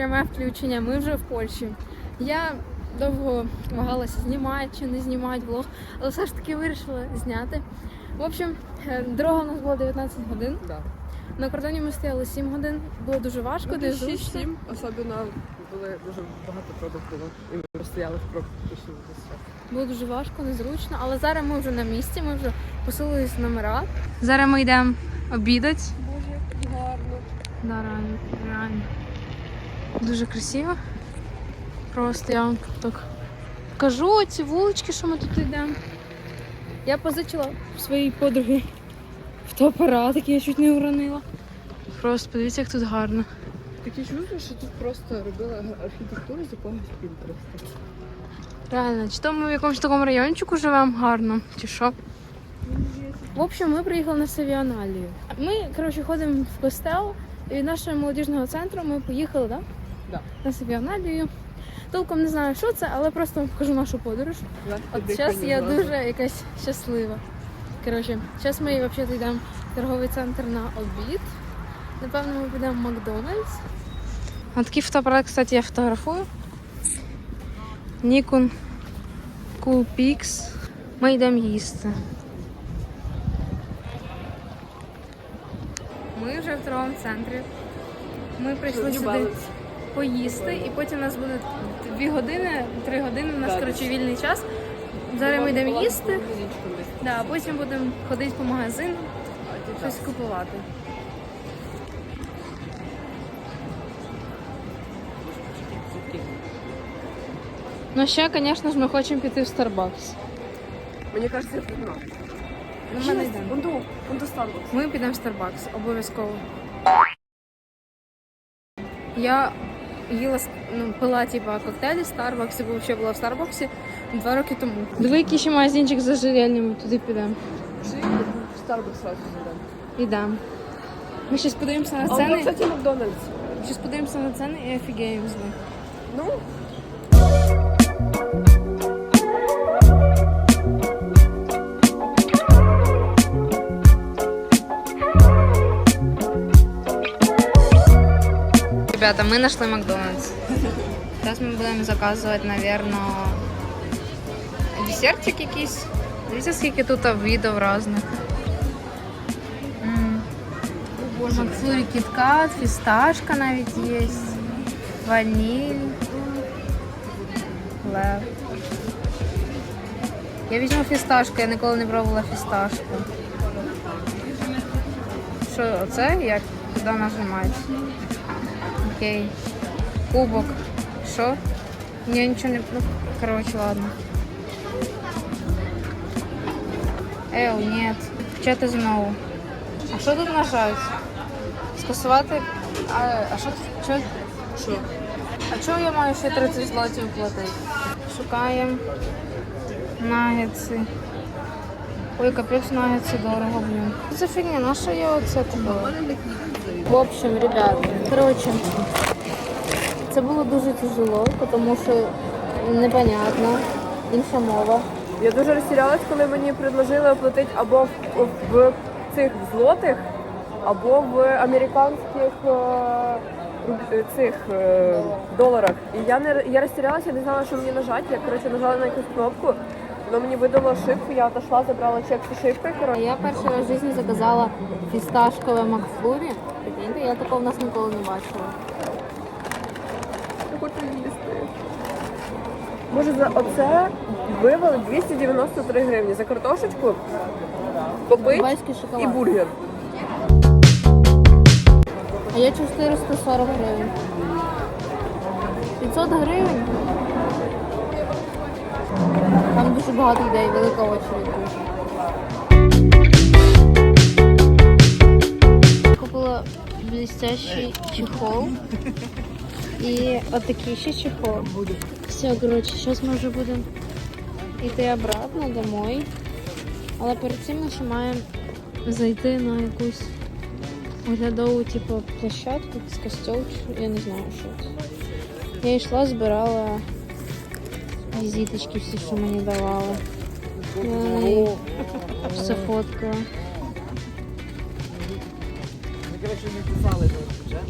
пряме включення. Ми вже в Польщі. Я довго вагалася знімати чи не знімати влог, але все ж таки вирішила зняти. В общем, е, дорога у нас була 19 годин. Да. На кордоні ми стояли 7 годин. Було дуже важко, Ну, дуже десь зручно. 6-7, особливо були дуже багато було. І ми стояли в пробках пішли. Було дуже важко, незручно. Але зараз ми вже на місці, ми вже поселились в номера. Зараз ми йдемо обідати. Боже, гарно. Да, реально, реально. Дуже красиво. Просто я вам так кажу ці вулички, що ми тут йдемо. Я позичила в своїй подруги фотоапарат, який я чуть не уронила. Просто подивіться, як тут гарно. Таке чувство, що тут просто робили архітектуру з якогось Пінтереста. Реально, чи то ми в якомусь такому райончику живемо гарно, чи що. В общем, ми приїхали на Савіаналію. Ми, коротше, ходимо в костел, і від нашого молодіжного центру ми поїхали, да? Да. На Савіаналію. Толком не знаю, що це, але просто вам покажу нашу подорож. От зараз я дуже якась щаслива. Коротше, зараз ми взагалі йдемо в торговий центр на обід. Напевно, ми підемо в Макдональдс. Ось такий фотоапарат, кстати, я фотографую. Nikon Coolpix. Ми йдемо їсти. Ми вже в торговому центрі. Ми прийшли сюди поїсти, і потім у нас буде дві години, три години. У нас коротше вільний час. Зараз ми йдемо їсти. Да, а потім будемо ходити по магазину, щось купувати. Ну ще, звісно ж, ми хочемо піти в Starbucks. Мені кажеться, я тут Ну, ми не йдемо. Вон до, вон до Starbucks. Ми підемо в Starbucks, обов'язково. Я їла ну, пила типа коктейлі Starbucks, бо взагалі була в Starbucks два роки тому. Диви, який ще магазинчик за ожерельями, туди підемо. Чи в Starbucks сразу підемо? Ідемо. Ми зараз подивимося на А ціни. воно, кстати, Макдональдс. Зараз подивимося на ціни і офігеємо з них. Ну, Ребята, мы нашли Макдональдс. Сейчас мы будем заказывать, наверное, десертик якийсь. Дивіться, скільки тут видів різних. М. Макфлурі кіткат, фісташка навіть є. Ваніль. Лев. Я візьму фісташку, я ніколи не пробувала фісташку. Що, оце? Як? Куди нажимати? Окей. Кубок. Що? Я нічого не. Ну, коротше, ладно. Ел, нет. Вчати знову. А що тут нажать? Скасувати. А, а що тут? Що? що? А чого я маю ще 30 злотів платити? Шукаємо нагетси. Ой, капець нагетси дорого, блін. Це фігня, на що я оце купила? В общем, ребят, короче, це було дуже тяжело, тому що непонятно, інша мова. Я дуже розтірялась, коли мені предложили оплатити або в, в цих злотих, або в американських е, е, цих е, доларах. І я не я розтірялася, я не знала, що мені нажати. Я коротше нажала на якусь кнопку, воно мені видало ошибку, я отошла, забрала чек з ошибкою. Коротше. Я перший раз в житті заказала фісташкове Макфлурі. Прикиньте, я такого в нас ніколи не бачила. Я хочу їсти. Може за оце вивели 293 гривні за картошечку, попить Дубайський і шоколад. бургер. А я 440 гривень. 500 гривень. Там дуже багато людей, велика очередь. Купила блестящий чехол. І отакий ще чехол. Все, коротше, зараз ми вже будемо йти обратно домой. Але перед цим ми ще маємо зайти на якусь оглядову типу площадку, якийсь костюм, я не знаю, що це. Я йшла, збирала візиточки всі, що мені давали. Я на неї все фоткала. коротше, не писали на бюджет.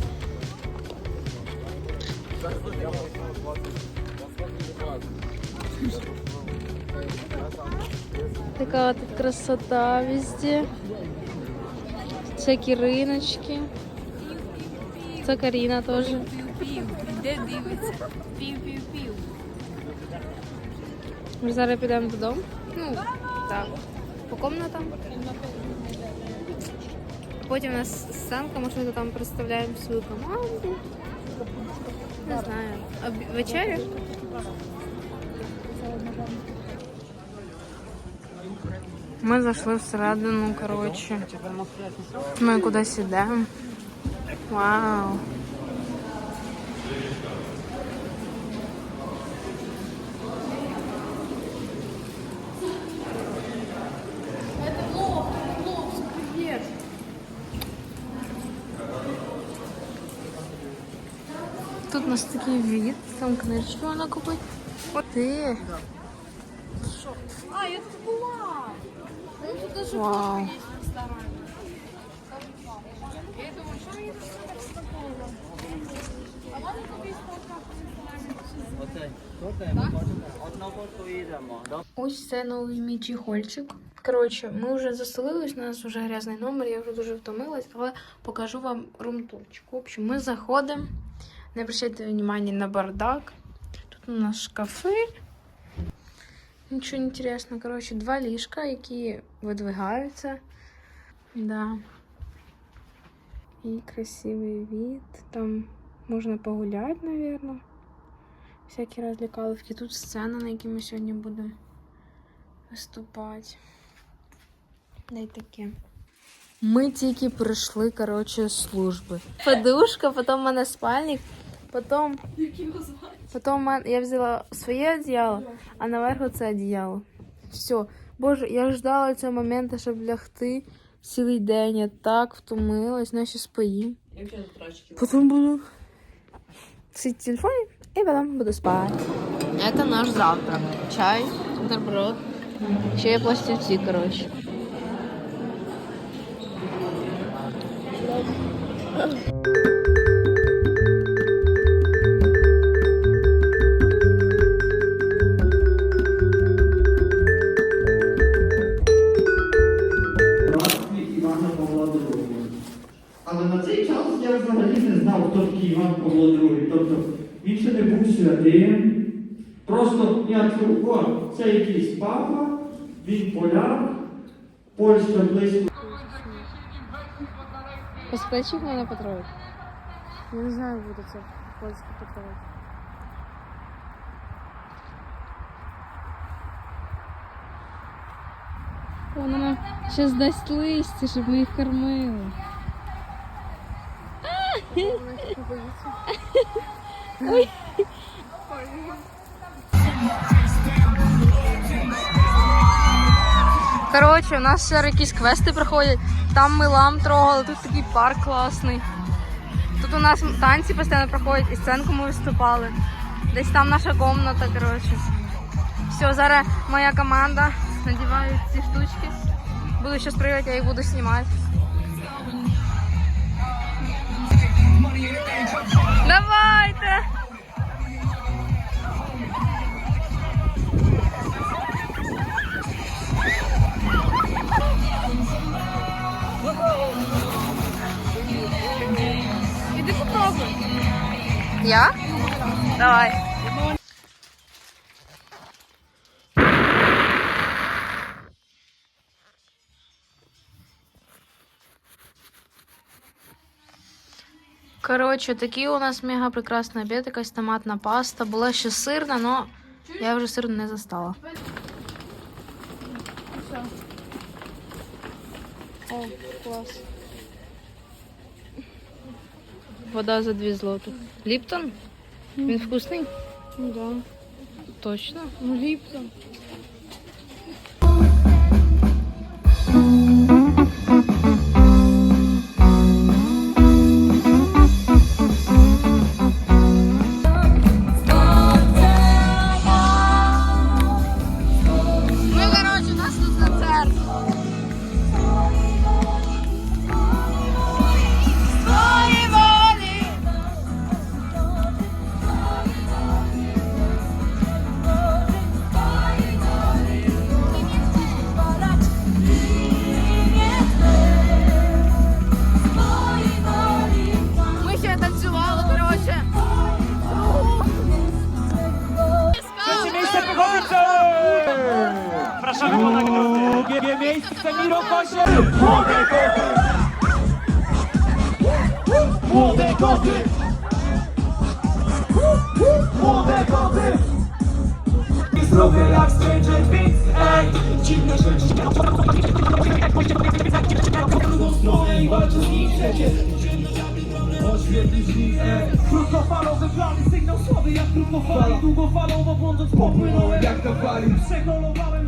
Такая вот красота везде. Всякие рыночки. Це Каріна тоже. Де дивиться? Пів-пів-пів. Ми зараз підемо додому. Ну, так. По комнатам. Потім у нас сценка, ми щось там представляємо свою команду. Не знаю. Об- Вечеря? Ми зайшли всередину, коротше. Ми кудись йдемо. Вау. Від, там книжечку можна купити. О, ти. А, я тут була. Ну, Вау. Ось це новий мій чехольчик. Коротше, ми вже заселились, у нас вже грязний номер, я вже дуже втомилась, але покажу вам румтурчик. В общем, ми заходимо. Не обращайте внимания на бардак. Тут у нас шкафи. Нічого інтересного. Коротше, два ліжка, які видвигаються. Да. І красивий від. Там можна погуляти, наверное. Всякі розлікаловки. Тут сцена, на якій ми сьогодні будемо виступати. Дай таке. Ми тільки прийшли, коротше, служби. Подушка, потім в мене спальник, потім. Потім в мене- я взяла своє одіяло, а наверху це одіяло. Все. Боже, я ждала цього моменту, щоб лягти цілий день. Я так втомилась, ну я зараз поїм. Потім буду сидіти в телефоні і потім буду спати. Это наш завтрак. Чай, бутерброд. Ще є пластівці, коротше. братстві Івана Павла II. Але на цей час я взагалі не знав, хто такий Іван Павло II. Тобто він ще не був святим. Просто я чув, о, це якийсь папа, він поляк, Польща близько. Поскличив мене Петрович. Я не знаю, буде це польський Петрович. Вона зараз дасть листя, щоб ми їх кормили. Коротше, у нас зараз якісь квести проходять. Там ми лам трогали, тут такий парк класний. Тут у нас танці постійно проходять, і сценку ми виступали. Десь там наша комната, коротше. Все, зараз моя команда надіває ці штучки. Буду сейчас прыгати, я їх буду знімати. Коротше, такий у нас мега прекрасний обід, якась томатна паста. Була ще сирна, але я вже сирну не застала. О, клас. Вода за 2 злотих. Ліптон? Він вкусний? Ну да. Точно? Ну, Ліптон. Drugie miejsce Miro Kosiel. Młode koty. Młode koty. Młode koty. Zdrowy jak Stranger Things, ej Dziwne rzeczy Drugą stronę i walczę z nich przecież Oświetlić mi, ej Krótkofalowy plany, sygnał słaby jak krótkofali Długofalowo błądząc popłynąłem jak to fali Przeholowałem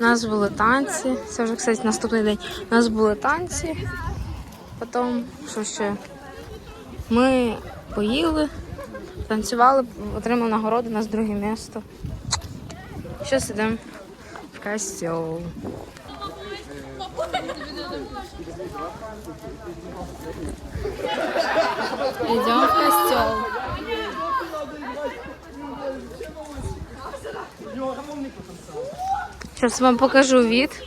У нас були танці. Це вже, кстати, наступний день. У нас були танці. Потім? Ми поїли, танцювали, отримали нагороду, нас друге місто. Зараз йдемо в костьол. Йдемо в костьол. Зараз вам покажу від,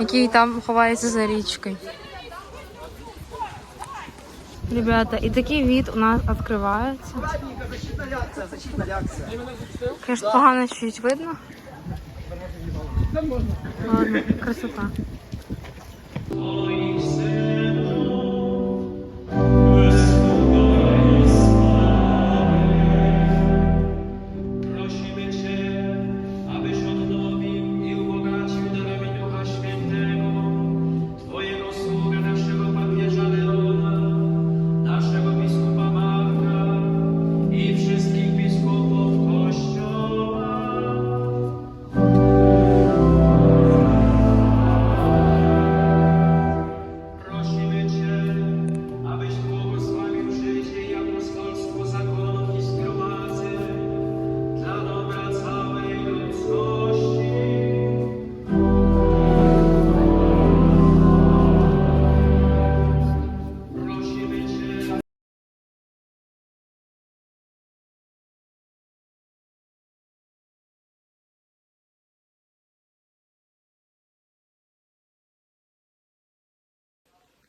який там ховається за річкою. Ребята, і такий від у нас відкривається. Конечно, погано чуть видно. Ладно, красота.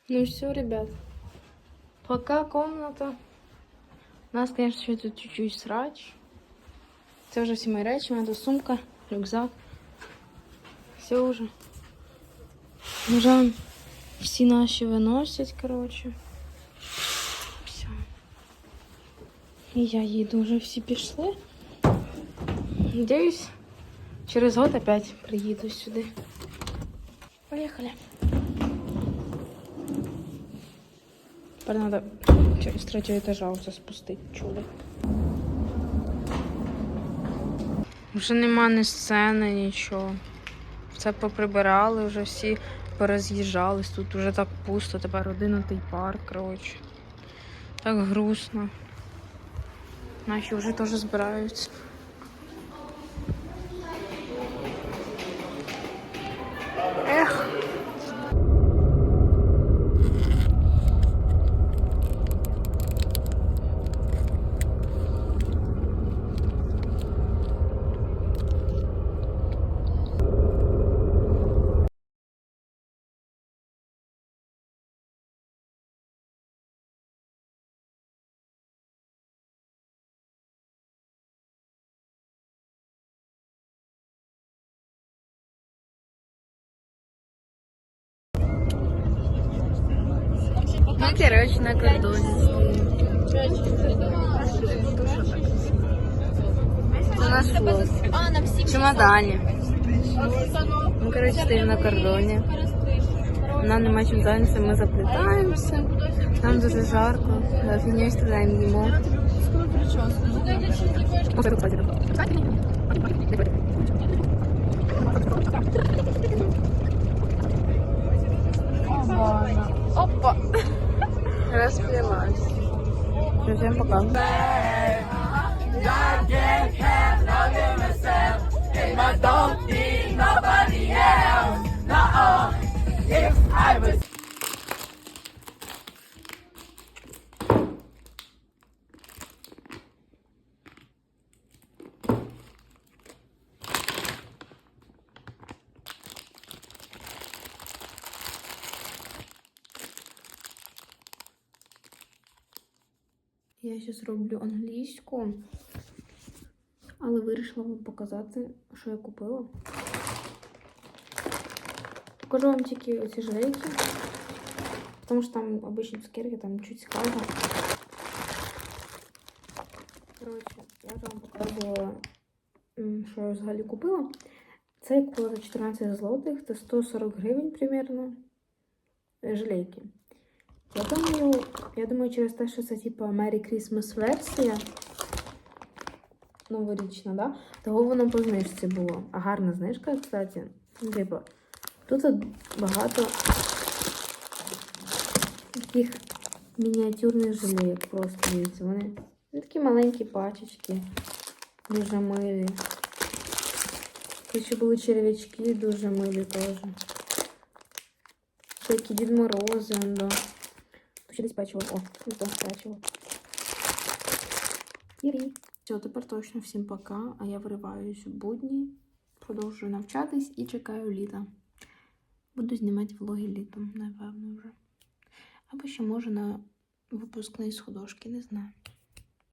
Ну все, ребят. Пока комната. У нас, конечно, ще тут чуть-чуть срач. Це вже всі мої речі, у мене тут сумка, рюкзак. Все вже. Вже всі наші виносять, коротше. Все. І я їду, вже всі пішли. Надіюсь, через год опять приїду сюди. Поїхали. Тепер треба з третього етажа все спустити, чули. Вже нема ні сцени, нічого. Все поприбирали, вже всі пороз'їжджались. Тут вже так пусто, тепер одинадцятий парк, коротше. Так грустно. Наші вже теж збираються. Ми, коротше, на кордоні стоїмо. Це наш влог. В чемодані. Ми, коротше, стоїмо на кордоні. Нам нема чим зайнятися, ми заплітаємося. Нам дуже жарко. Офігеть, страдаємо їмо. Опа! I can't help loving myself I don't need nobody else No, if I was зараз роблю англійську, але вирішила вам показати, що я купила. Покажу вам тільки оці жилейки, тому що там обичні цукерки, там нічого цікавого. Коротше, я вам показувала, що я взагалі купила. Це я купила за 14 злотих, це 140 гривень примерно. е, Жилейки. Я думаю, я думаю, через те, що це типу Merry Christmas версія. Новорічна, да? Того воно по знижці було. А гарна знижка, кстати. Ну, Типу, тут багато таких мініатюрних жилейок просто дивіться. Вони такі маленькі пачечки, дуже милі. Тут ще були черв'ячки дуже милі теж. Всякі Дід Морози, да. Ще десь. О, там печиво. Все, тепер точно всім пока. А я вириваюсь у будні, продовжую навчатись і чекаю літа. Буду знімати влоги літом, напевно, вже. Або ще може на випускний з художки, не знаю.